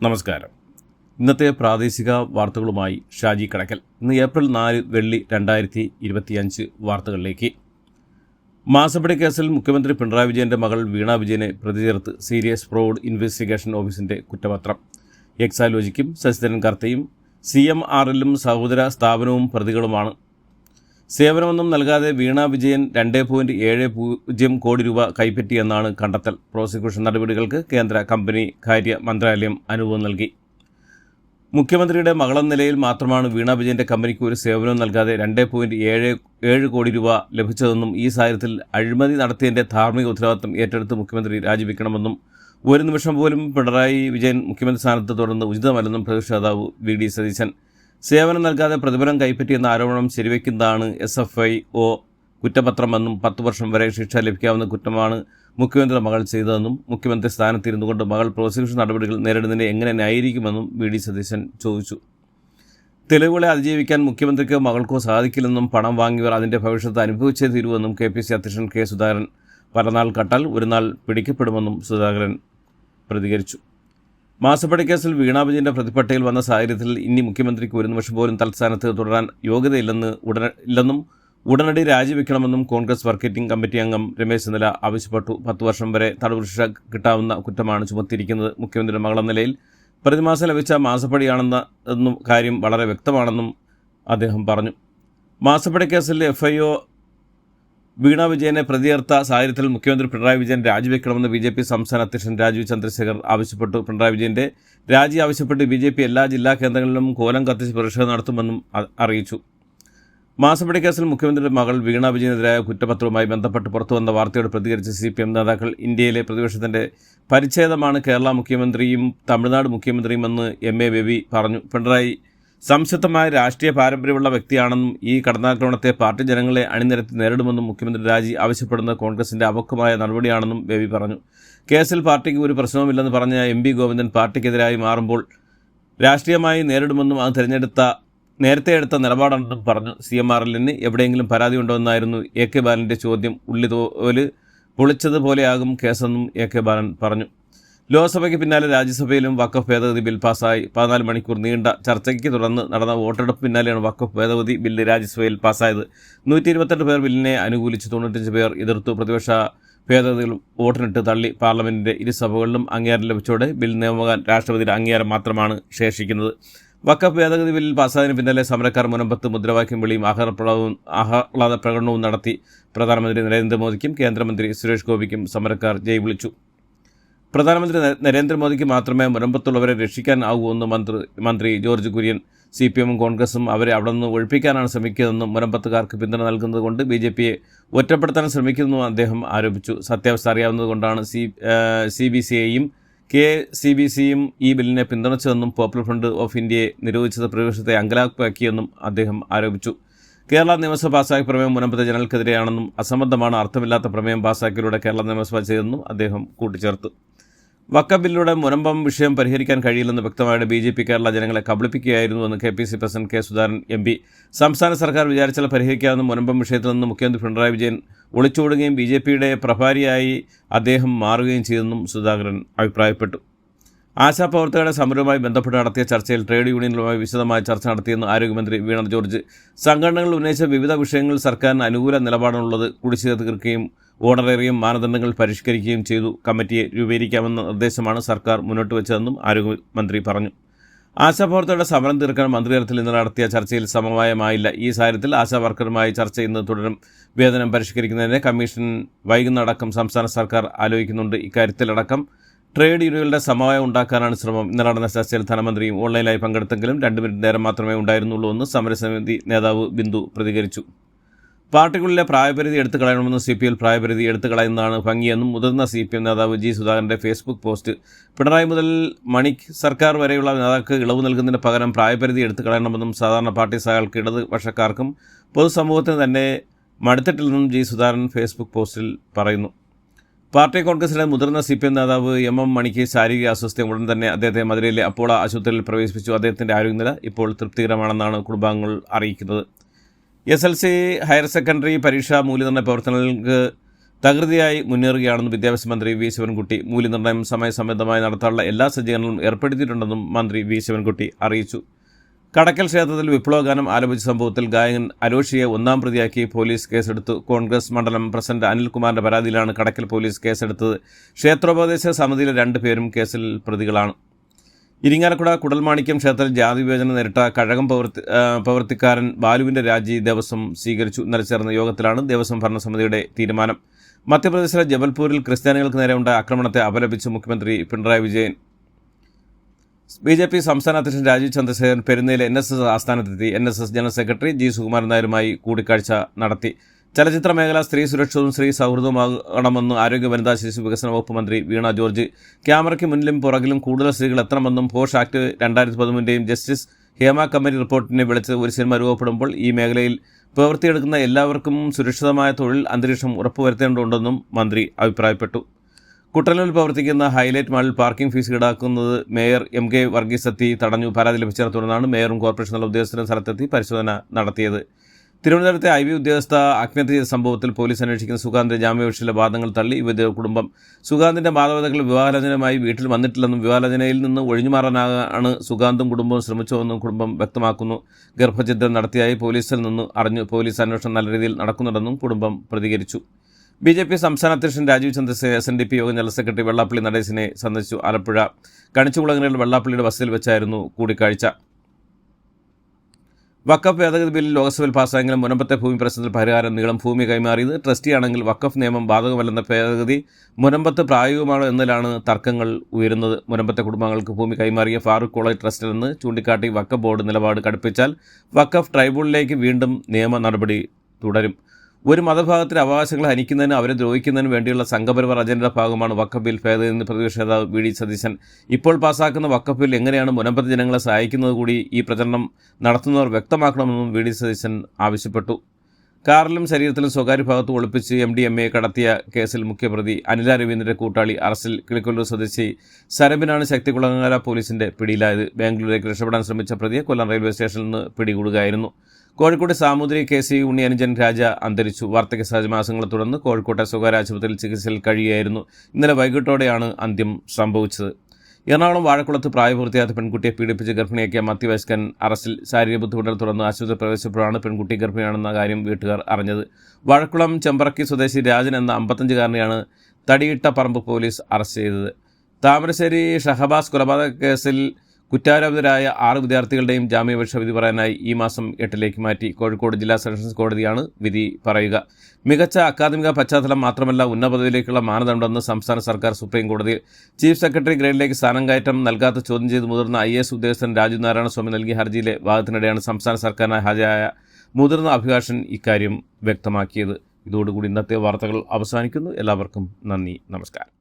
നമസ്കാരം. ഇന്നത്തെ പ്രാദേശിക വാർത്തകളുമായി ഷാജി കടക്കൽ. ഇന്ന് ഏപ്രിൽ നാല് വെള്ളി രണ്ടായിരത്തി ഇരുപത്തിയഞ്ച് വാർത്തകളിലേക്ക്. മാസപ്പടി കേസിൽ മുഖ്യമന്ത്രി പിണറായി വിജയന്റെ മകൾ വീണ വിജയനെ പ്രതി ചേർത്ത് സീരിയസ് ഫ്രോഡ് ഇൻവെസ്റ്റിഗേഷൻ ഓഫീസിന്റെ കുറ്റപത്രം. എക്സാലോജിക്കും ശശിധരൻ കർത്തയും സി എം ആറിലും സഹോദര സ്ഥാപനവും പ്രതികളുമാണ് സേവനമൊന്നും നൽകാതെ വീണ വിജയൻ രണ്ട് പോയിന്റ് ഏഴ് പൂജ്യം കോടി രൂപ കൈപ്പറ്റിയെന്നാണ് കണ്ടെത്തൽ. പ്രോസിക്യൂഷൻ നടപടികൾക്ക് കേന്ദ്ര കമ്പനി കാര്യ മന്ത്രാലയം അനുഭവം നൽകി. മുഖ്യമന്ത്രിയുടെ മകളെന്ന നിലയിൽ മാത്രമാണ് വീണ വിജയന്റെ കമ്പനിക്ക് ഒരു സേവനവും നൽകാതെ രണ്ട് പോയിന്റ് ഏഴ് ഏഴ് കോടി രൂപ ലഭിച്ചതെന്നും ഈ സാഹചര്യത്തിൽ അഴിമതി നടത്തിയതിന്റെ ധാർമ്മിക ഉത്തരവാദിത്തം ഏറ്റെടുത്ത് മുഖ്യമന്ത്രി രാജിവെക്കണമെന്നും ഒരു നിമിഷം പോലും പിണറായി വിജയൻ മുഖ്യമന്ത്രി സ്ഥാനത്ത് തുടർന്ന് ഉചിതമല്ലെന്നും പ്രതിപക്ഷ നേതാവ് വി ഡി സതീശൻ സേവനം നൽകാതെ പ്രതിഫലം കൈപ്പറ്റിയെന്ന ആരോപണം ശരിവെക്കുന്നതാണ് എസ് എഫ് ഐ ഒ കുറ്റപത്രമെന്നും പത്ത് വർഷം വരെ ശിക്ഷ ലഭിക്കാവുന്ന കുറ്റമാണ് മുഖ്യമന്ത്രിയുടെ മകൾ ചെയ്തതെന്നും മുഖ്യമന്ത്രി സ്ഥാനത്തിരുന്നു കൊണ്ട് മകൾ പ്രോസിക്യൂഷൻ നടപടികൾ നേരിടുന്നതിനെ എങ്ങനെ ന്യായീകരിക്കുമെന്നും വി ഡി സതീശൻ ചോദിച്ചു. തെളിവുകളെ അതിജീവിക്കാൻ മുഖ്യമന്ത്രിക്കോ മകൾക്കോ സാധിക്കില്ലെന്നും പണം വാങ്ങിയവർ അതിന്റെ ഭവിഷ്യത്ത് അനുഭവിച്ചേ തീരുവെന്നും കെ പി സി അധ്യക്ഷൻ കെ സുധാകരൻ. പലനാൾ കട്ടാൽ ഒരു നാൾ പിടിക്കപ്പെടുമെന്നും സുധാകരൻ പ്രതികരിച്ചു. മാസപ്പടി കേസിൽ വീണ വിജയന്റെ പ്രതിപട്ടികയിൽ വന്ന സാഹചര്യത്തിൽ ഇനി മുഖ്യമന്ത്രിക്ക് ഒരു നിമിഷം പോലും തൽസ്ഥാനത്ത് തുടരാൻ യോഗ്യതയില്ലെന്ന് ഉടന ഇല്ലെന്നും ഉടനടി രാജിവെക്കണമെന്നും കോൺഗ്രസ് വർക്കിംഗ് കമ്മിറ്റി അംഗം രമേശ് ചെന്നില ആവശ്യപ്പെട്ടു. പത്ത് വർഷം വരെ തടവ് ശിക്ഷ കിട്ടാവുന്ന കുറ്റമാണ് ചുമത്തിയിരിക്കുന്നത് മുഖ്യമന്ത്രിയുടെ മകളെന്ന നിലയിൽ. പ്രതിമാസം ലഭിച്ച മാസപ്പടിയാണെന്ന കാര്യം വളരെ വ്യക്തമാണെന്നും അദ്ദേഹം പറഞ്ഞു. മാസപ്പടി കേസിൽ എഫ്ഐഒ വീണ വിജയനെ പ്രതിയേർത്ത സാഹചര്യത്തിൽ മുഖ്യമന്ത്രി പിണറായി വിജയൻ രാജിവെക്കണമെന്ന് ബി ജെ പി സംസ്ഥാന അധ്യക്ഷൻ രാജീവ് ചന്ദ്രശേഖർ ആവശ്യപ്പെട്ടു. പിണറായി വിജയന്റെ രാജി ആവശ്യപ്പെട്ട് ബി ജെ പി എല്ലാ ജില്ലാ കേന്ദ്രങ്ങളിലും കോലം കത്തിച്ച് പ്രതിഷേധം നടത്തുമെന്നും അറിയിച്ചു. മാസപ്പടി കേസിൽ മുഖ്യമന്ത്രിയുടെ മകൾ വീണ വിജയനെതിരായ കുറ്റപത്രവുമായി ബന്ധപ്പെട്ട് പുറത്തുവന്ന വാർത്തയോട് പ്രതികരിച്ച സി പി എം നേതാക്കൾ ഇന്ത്യയിലെ പ്രതിപക്ഷത്തിന്റെ പരിച്ഛേദമാണ് കേരള മുഖ്യമന്ത്രിയും തമിഴ്നാട് മുഖ്യമന്ത്രിയുമെന്ന് എം എ ബേബി പറഞ്ഞു. പിണറായി സംശുദ്ധമായ രാഷ്ട്രീയ പാരമ്പര്യമുള്ള വ്യക്തിയാണെന്നും ഈ കടന്നാക്രമണത്തെ പാർട്ടി ജനങ്ങളെ അണിനിരത്തി നേരിടുമെന്നും മുഖ്യമന്ത്രി രാജി ആവശ്യപ്പെടുന്ന കോൺഗ്രസിന്റെ അവക്കുമായ നടപടിയാണെന്നും ബേബി പറഞ്ഞു. കേസിൽ പാർട്ടിക്ക് ഒരു പ്രശ്നവുമില്ലെന്ന് പറഞ്ഞ എം പി ഗോവിന്ദൻ പാർട്ടിക്കെതിരായി മാറുമ്പോൾ രാഷ്ട്രീയമായി നേരിടുമെന്നും അത് തിരഞ്ഞെടുത്ത നേരത്തെ എടുത്ത നിലപാടാണെന്നും പറഞ്ഞു. സി എം ആർ എല്ലിന് എവിടെയെങ്കിലും പരാതി ഉണ്ടോ എ കെ ബാലന്റെ ചോദ്യം. ഉള്ളി തോൽ പൊളിച്ചതുപോലെയാകും കേസെന്നും എ കെ ബാലൻ പറഞ്ഞു. ലോക്സഭയ്ക്ക് പിന്നാലെ രാജ്യസഭയിലും വക്കഫ് ഭേദഗതി ബിൽ പാസായി പതിനാല് മണിക്കൂർ നീണ്ട ചർച്ചയ്ക്ക് തുടർന്ന് നടന്ന വോട്ടെടുപ്പ് പിന്നാലെയാണ് വക്കഫ് ഭേദഗതി ബില്ല് രാജ്യസഭയിൽ പാസ്സായത്. നൂറ്റി ഇരുപത്തെട്ട് പേർ ബില്ലിനെ അനുകൂലിച്ച് തൊണ്ണൂറ്റഞ്ച് പേർ എതിർത്തു. പ്രതിപക്ഷ ഭേദഗതികൾ വോട്ടിനിട്ട് തള്ളി പാർലമെന്റിന്റെ ഇരുസഭകളിലും അംഗീകാരം ലഭിച്ചതോടെ ബിൽ നിയമകാൻ രാഷ്ട്രപതിയുടെ അംഗീകാരം മാത്രമാണ് ശേഷിക്കുന്നത്. വക്കഫ് ഭേദഗതി ബില്ലിൽ പാസ്സായതിന് പിന്നാലെ സമരക്കാർ മുനമ്പത്ത് മുദ്രാവാക്യം വിളിയും ആഹ്ലാദപ്രകടനവും ആഹ്ലാദ പ്രകടനവും നടത്തി. പ്രധാനമന്ത്രി നരേന്ദ്രമോദിക്കും കേന്ദ്രമന്ത്രി സുരേഷ് ഗോപിക്കും സമരക്കാർ ജയ് വിളിച്ചു. പ്രധാനമന്ത്രി നര- നരേന്ദ്രമോദിക്ക് മാത്രമേ മുനമ്പത്തുള്ളവരെ രക്ഷിക്കാൻ ആവൂ എന്ന് മന്ത്രി മന്ത്രി ജോർജ് കുര്യൻ സി പി എമ്മും കോൺഗ്രസും അവരെ അവിടെ നിന്ന് ഒഴിപ്പിക്കാനാണ് ശ്രമിക്കുന്നതെന്നും മുനമ്പത്തുകാർക്ക് പിന്തുണ നൽകുന്നതുകൊണ്ട് ബി ജെ പിയെ ഒറ്റപ്പെടുത്താൻ ശ്രമിക്കുന്നുവെന്നും അദ്ദേഹം ആരോപിച്ചു. സത്യാവസ്ഥ അറിയാവുന്നതുകൊണ്ടാണ് സി സി ബി സി ഐയും കെ സി ബി സിയും ഈ ബില്ലിനെ പിന്തുണച്ചതെന്നും പോപ്പുലർ ഫ്രണ്ട് ഓഫ് ഇന്ത്യയെ നിരോധിച്ചത് പ്രതിപക്ഷത്തെ അങ്കലാപ്പാക്കിയെന്നും അദ്ദേഹം ആരോപിച്ചു. കേരള നിയമസഭ പാസാക്കിയ പ്രമേയം മുനമ്പത്തെ ജനങ്ങൾക്കെതിരെയാണെന്നും അസംബന്ധമാണ് അർത്ഥമില്ലാത്ത പ്രമേയം പാസ്സാക്കിയതിലൂടെ കേരള നിയമസഭ ചെയ്തെന്നും അദ്ദേഹം കൂട്ടിച്ചേർത്തു. വക്ക ബില്ലിലൂടെ മുനമ്പം വിഷയം പരിഹരിക്കാൻ കഴിയില്ലെന്ന് വ്യക്തമായിട്ട് ബി ജെ പി കേരള ജനങ്ങളെ കബളിപ്പിക്കുകയായിരുന്നുവെന്ന് K P C president K Sudhakaran M P. സംസ്ഥാന സർക്കാർ വിചാരിച്ചാൽ പരിഹരിക്കാവുന്ന മുനമ്പം വിഷയത്തിൽ നിന്ന് മുഖ്യമന്ത്രി പിണറായി വിജയൻ ഒളിച്ചോടുകയും ബി ജെ പിയുടെ പ്രഭാരിയായി അദ്ദേഹം മാറുകയും ചെയ്തെന്നും സുധാകരൻ അഭിപ്രായപ്പെട്ടു. ആശാപ്രവർത്തകരുടെ സമരവുമായി ബന്ധപ്പെട്ട് നടത്തിയ ചർച്ചയിൽ ട്രേഡ് യൂണിയനുകളുമായി വിശദമായ ചർച്ച നടത്തിയെന്ന് ആരോഗ്യമന്ത്രി വീണ ജോർജ്. സംഘടനകൾ ഉന്നയിച്ച വിവിധ വിഷയങ്ങളിൽ സർക്കാരിന് അനുകൂല നിലപാടുള്ളത് കുടിശ്ശിക തീർക്കുകയും ഓണറേറിയം മാനദണ്ഡങ്ങൾ പരിഷ്കരിക്കുകയും ചെയ്തു. കമ്മിറ്റിയെ രൂപീകരിക്കാമെന്ന നിർദ്ദേശമാണ് സർക്കാർ മുന്നോട്ട് വെച്ചതെന്നും ആരോഗ്യമന്ത്രി പറഞ്ഞു. ആശാപ്രവർത്തകരുടെ സമരം തീർക്കാൻ മന്ത്രിതലത്തിൽ ഇന്ന് നടത്തിയ ചർച്ചയിൽ സമവായമായില്ല ഈ സാഹചര്യത്തിൽ ആശാവർക്കറുമായി ചർച്ച ഇന്ന് തുടരും. വേതനം പരിഷ്കരിക്കുന്നതിന് കമ്മീഷൻ വൈകുന്നടക്കം സംസ്ഥാന സർക്കാർ ആലോചിക്കുന്നുണ്ട്. ഇക്കാര്യത്തിലടക്കം ട്രേഡ് യൂണിയനുകളുടെ സമവായം ഉണ്ടാക്കാനാണ് ശ്രമം. ഇന്ന് നടന്ന ചർച്ചയിൽ ധനമന്ത്രിയും ഓൺലൈനായി പങ്കെടുത്തെങ്കിലും രണ്ട് മിനിറ്റ് നേരം മാത്രമേ ഉണ്ടായിരുന്നുള്ളൂ എന്ന് സമരസമിതി നേതാവ് ബിന്ദു പ്രതികരിച്ചു. പാർട്ടികളിലെ പ്രായപരിധി എടുത്തു കളയണമെന്ന് സി പി എൽ പ്രായപരിധി എടുത്തു കളയുന്നതാണ് ഭംഗിയെന്നും മുതിർന്ന സി പി എം നേതാവ് ജി സുധാകരന്റെ ഫേസ്ബുക്ക് പോസ്റ്റ്. പിണറായി മുതൽ മണി സർക്കാർ വരെയുള്ള നേതാക്കൾക്ക് ഇളവ് നൽകുന്നതിന് പകരം പ്രായപരിധി എടുത്തു കളയണമെന്നും സാധാരണ പാർട്ടി സഹകൾക്ക് ഇടതുപക്ഷക്കാർക്കും പൊതുസമൂഹത്തിന് തന്നെ മടുത്തിട്ടില്ലെന്നും ജി സുധാകരൻ ഫേസ്ബുക്ക് പോസ്റ്റിൽ പറയുന്നു. പാർട്ടി കോൺഗ്രസിലെ മുതിർന്ന സി പി എം നേതാവ് എം എം മണിക്ക് ശാരീരിക അസ്വസ്ഥ ഉടൻ തന്നെ അദ്ദേഹത്തെ മധുരയിലെ അപ്പോള ആശുപത്രിയിൽ പ്രവേശിപ്പിച്ചു. അദ്ദേഹത്തിന്റെ ആരോഗ്യനില ഇപ്പോൾ തൃപ്തികരമാണെന്നാണ് കുടുംബാംഗങ്ങൾ അറിയിക്കുന്നത്. S L C higher secondary പരീക്ഷാ മൂല്യനിർണയ പ്രവർത്തനങ്ങൾക്ക് തകൃതിയായി മുന്നേറുകയാണെന്ന് വിദ്യാഭ്യാസ മന്ത്രി വി ശിവൻകുട്ടി മൂല്യനിർണയം സമയസംബന്ധമായി നടത്താനുള്ള എല്ലാ സജ്ജീകരണങ്ങളും ഏർപ്പെടുത്തിയിട്ടുണ്ടെന്നും മന്ത്രി വി ശിവൻകുട്ടി അറിയിച്ചു. കടക്കൽ ക്ഷേത്രത്തിൽ വിപ്ലവഗാനം ആലപിച്ച സംഭവത്തിൽ ഗായകൻ അലോഷിയെ ഒന്നാം പ്രതിയാക്കി പോലീസ് കേസെടുത്തു. കോൺഗ്രസ് മണ്ഡലം പ്രസിഡന്റ് അനിൽകുമാറിന്റെ പരാതിയിലാണ് കടക്കൽ പോലീസ് കേസെടുത്തത്. ക്ഷേത്രോപദേശ സമിതിയിലെ രണ്ടുപേരും കേസിൽ പ്രതികളാണ്. ഇരിങ്ങാലക്കുട കുടൽമാണിക്യം ക്ഷേത്രത്തിൽ ജാതി വിവേചനം നേരിട്ട കഴകം പ്രവർത്തി പ്രവർത്തിക്കാരൻ ബാലുവിന്റെ രാജി ദേവസ്വം സ്വീകരിച്ചു. ഇന്നലെ ചേർന്ന യോഗത്തിലാണ് ദേവസ്വം ഭരണസമിതിയുടെ തീരുമാനം. മധ്യപ്രദേശിലെ ജബൽപൂരിൽ ക്രിസ്ത്യാനികൾക്ക് നേരെ ഉണ്ടായ ആക്രമണത്തെ അപലപിച്ച് മുഖ്യമന്ത്രി Pinarayi Vijayan. B J P സംസ്ഥാന അധ്യക്ഷൻ രാജീവ് ചന്ദ്രശേഖരൻ പെരുന്നയിൽ N S S ആസ്ഥാനത്തെത്തി. N S S general secretary G Sukumaran നായരുമായി കൂടിക്കാഴ്ച നടത്തി. ചലച്ചിത്ര മേഖല സ്ത്രീ സുരക്ഷിതവും സ്ത്രീ സൗഹൃദവുമാകണമെന്ന് ആരോഗ്യ വനിതാ ശിശു വികസന വകുപ്പ് മന്ത്രി വീണ ജോർജ്. ക്യാമറയ്ക്ക് മുന്നിലും പുറകിലും കൂടുതൽ സ്ത്രീകൾ എത്തണമെന്നും പോഷ് ആക്ട് രണ്ടായിരത്തി പതിമൂന്നിന്റെയും ജസ്റ്റിസ് ഹേമ കമ്മിറ്റി റിപ്പോർട്ടിനെ വിളിച്ച് ഒരു സിനിമ രൂപപ്പെടുമ്പോൾ ഈ മേഖലയിൽ പ്രവൃത്തിയെടുക്കുന്ന എല്ലാവർക്കും സുരക്ഷിതമായ തൊഴിൽ അന്തരീക്ഷം ഉറപ്പുവരുത്തേണ്ടതുണ്ടെന്നും മന്ത്രി അഭിപ്രായപ്പെട്ടു. കുട്ടനിൽ പ്രവർത്തിക്കുന്ന ഹൈലൈറ്റ് മാളിൽ പാർക്കിംഗ് ഫീസ് ഈടാക്കുന്നത് മേയർ എം കെ വർഗീസ് എത്തി തടഞ്ഞു. പരാതി ലഭിച്ചതിനെ തുടർന്നാണ് മേയറും കോർപ്പറേഷനുള്ള ഉദ്യോഗസ്ഥരും സ്ഥലത്തെത്തി പരിശോധന നടത്തിയത്. തിരുവനന്തപുരത്തെ ഐ വി ഉദ്യോഗസ്ഥ ആത്മഹത്യ ചെയ്ത സംഭവത്തിൽ പോലീസ് അന്വേഷിക്കുന്ന സുഗാന്തിന്റെ ജാമ്യാപേക്ഷയിലെ വാദങ്ങൾ തള്ളി. ഇവരുടെ കുടുംബം സുഗാന്തിന്റെ മാതാപിതാക്കൾ വിവാഹലോചനയുമായി വീട്ടിൽ വന്നിട്ടില്ലെന്നും വിവാഹലോചനയിൽ നിന്ന് ഒഴിഞ്ഞുമാറാനാണ് സുഗാന്തും കുടുംബവും ശ്രമിച്ചതെന്നും കുടുംബം വ്യക്തമാക്കുന്നു. ഗർഭഛിദ്രം നടത്തിയായി പോലീസിൽ നിന്ന് അറിഞ്ഞു. പോലീസ് അന്വേഷണം നല്ല രീതിയിൽ നടക്കുന്നുണ്ടെന്നും കുടുംബം പ്രതികരിച്ചു. ബി ജെ പി സംസ്ഥാന അധ്യക്ഷൻ Rajeev Chandrasena S N D P യോഗം ജനറൽ സെക്രട്ടറി വെള്ളാപ്പള്ളി നടേശിനെ സന്ദർശിച്ചു. ആലപ്പുഴ കണിച്ചുകുളങ്ങരയിൽ വെള്ളാപ്പള്ളിയുടെ ബസ്സിൽ വെച്ചായിരുന്നു കൂടിക്കാഴ്ച. വക്കഫ് ഭേദഗതി ബില്ലിൽ ലോക്സഭയിൽ പാസ്സായെങ്കിലും മുനമ്പത്തെ ഭൂമി പ്രശ്നത്തിൽ പരിഹാരം നീളം ഭൂമി കൈമാറിയത് ട്രസ്റ്റിയാണെങ്കിൽ വക്കഫ് നിയമം ബാധകമല്ലെന്ന ഭേദഗതി മുനമ്പത്ത് പ്രായോഗികമാണോ എന്നതിലാണ് തർക്കങ്ങൾ ഉയരുന്നത്. മുനമ്പത്തെ കുടുംബങ്ങൾക്ക് ഭൂമി കൈമാറിയ ഫാറൂഖ് കോളേജ് ട്രസ്റ്റിൽ നിന്ന് ചൂണ്ടിക്കാട്ടി വക്കഫ് ബോർഡ് നിലപാട് കടുപ്പിച്ചാൽ വക്കഫ് ട്രൈബ്യൂണലിലേക്ക് വീണ്ടും നിയമ നടപടി തുടരും. ഒരു മതഭാഗത്തിന് അവകാശങ്ങൾ ഹനിക്കുന്നതിന് അവരെ ദ്രോഹിക്കുന്നതിന് വേണ്ടിയുള്ള സംഘപരിവാർ അജണ്ടയുടെ ഭാഗമാണ് വക്കഫ് ബിൽ ഭേദഗതി പ്രതിപക്ഷ നേതാവ് വി ഡി സതീശൻ. ഇപ്പോൾ പാസ്സാക്കുന്ന വക്കഫ് ബിൽ എങ്ങനെയാണ് മുനമ്പത്തെ ജനങ്ങളെ സഹായിക്കുന്നത് കൂടി ഈ പ്രചരണം നടത്തുന്നവർ വ്യക്തമാക്കണമെന്നും വി ഡി സതീശൻ ആവശ്യപ്പെട്ടു. കാറിലും ശരീരത്തിലും സ്വകാര്യ ഭാഗത്ത് ഒളിപ്പിച്ച് എം ഡി എം എ കടത്തിയ കേസിൽ മുഖ്യപ്രതി അനില രവീന്ദ്രന്റെ കൂട്ടാളി അറസ്റ്റിൽ കിളിക്കൊല്ലൂർ സ്വദേശി സരബിനാണ് ശക്തികുളങ്ങര പോലീസിന്റെ പിടിയിലായത്. ബാംഗ്ലൂരിലേക്ക് രക്ഷപ്പെടാൻ ശ്രമിച്ച പ്രതിയെ കൊല്ലം റെയിൽവേ സ്റ്റേഷനിൽ നിന്ന് പിടികൂടുകയായിരുന്നു. കോഴിക്കോട് സാമൂതിരി കെ സി ഉണ്ണി അനുജൻ രാജ അന്തരിച്ചു. വാർദ്ധക്യ സഹജമാസങ്ങളെ തുടർന്ന് കോഴിക്കോട്ടെ സ്വകാര്യ ആശുപത്രിയിൽ ചികിത്സയിൽ കഴിയുകയായിരുന്നു. ഇന്നലെ വൈകിട്ടോടെയാണ് അന്ത്യം സംഭവിച്ചത്. എറണാകുളം വാഴക്കുളത്ത് പ്രായപൂർത്തിയാത്ത പെൺകുട്ടിയെ പീഡിപ്പിച്ച് ഗർഭിണിയാക്കിയ മധ്യവയസ്കൻ അറസ്റ്റിൽ ശാരീരിക ബുദ്ധിമുട്ടൽ തുടർന്ന് ആശുപത്രി പ്രവേശിച്ചപ്പോഴാണ് പെൺകുട്ടി ഗർഭിണിയാണെന്ന കാര്യം വീട്ടുകാർ അറിഞ്ഞത്. വാഴക്കുളം ചെമ്പറക്കി സ്വദേശി രാജൻ എന്ന അമ്പത്തഞ്ചുകാരനെയാണ് തടിയിട്ട പറമ്പ് പോലീസ് അറസ്റ്റ് ചെയ്തത്. താമരശ്ശേരി ഷഹബാസ് കൊലപാതക കേസിൽ കുറ്റാരോപിതരായ ആറ് വിദ്യാർത്ഥികളുടെയും ജാമ്യാപേക്ഷ വിധി പറയാനായി ഈ മാസം എട്ടിലേക്ക് മാറ്റി കോഴിക്കോട് ജില്ലാ സെഷൻസ് കോടതിയാണ് വിധി പറയുക. മികച്ച അക്കാദമിക പശ്ചാത്തലം മാത്രമല്ല ഉന്നപദവിയിലേക്കുള്ള മാനദണ്ഡമെന്ന് സംസ്ഥാന സർക്കാർ സുപ്രീം കോടതിയിൽ ചീഫ് സെക്രട്ടറി ഗ്രേഡിലേക്ക് സ്ഥാനം കയറ്റം നൽകാത്ത ചോദ്യം ചെയ്ത് മുതിർന്ന ഐ എസ് ഉദ്യോഗസ്ഥൻ രാജു നാരായണസ്വാമി നൽകിയ ഹർജിയിലെ വാദത്തിനിടെയാണ് സംസ്ഥാന സർക്കാരിനായി ഹാജരായ മുതിർന്ന അഭിഭാഷൻ ഇക്കാര്യം വ്യക്തമാക്കിയത്. ഇതോടുകൂടി ഇന്നത്തെ വാർത്തകൾ അവസാനിക്കുന്നു. എല്ലാവർക്കും നന്ദി. നമസ്കാരം.